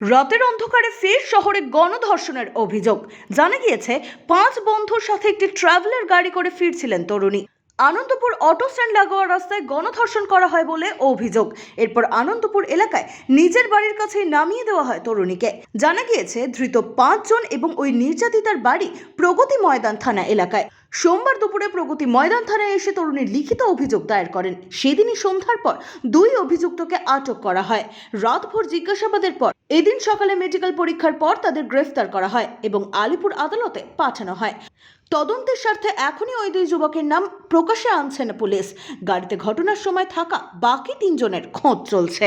রাতের অন্ধকারে ফের শহরে গণধর্ষণের অভিযোগ। জানা গিয়েছে, পাঁচ বন্ধুর সাথে একটি ট্রাভেলার গাড়ি করে ফিরছিলেন তরুণী। আনন্দপুর অটো স্ট্যান্ড লাগোয়া রাস্তায় গণধর্ষণ করা হয় বলে অভিযোগ। এরপর আনন্দপুর এলাকায় নিজের বাড়ির কাছে নামিয়ে দেওয়া হয় তরুণীকে। জানা গিয়েছে, ধৃত পাঁচজন এবং ওই নির্যাতিতার বাড়ি প্রগতি ময়দান থানা এলাকায়। সোমবার দুপুরে প্রগতি ময়দান থানায় এসে তরুণীর লিখিত অভিযোগ দায়ের করেন। সেদিনই সন্ধ্যার পর দুই অভিযুক্তকে আটক করা হয়। রাতভর জিজ্ঞাসাবাদের পর এদিন সকালে মেডিকেল পরীক্ষার পর তাদের গ্রেফতার করা হয় এবং আলিপুর আদালতে পাঠানো হয়। তদন্তের স্বার্থে এখনই ওই দুই যুবকের নাম প্রকাশে আনছে না পুলিশ। গাড়িতে ঘটনার সময় থাকা বাকি তিনজনের খোঁজ চলছে।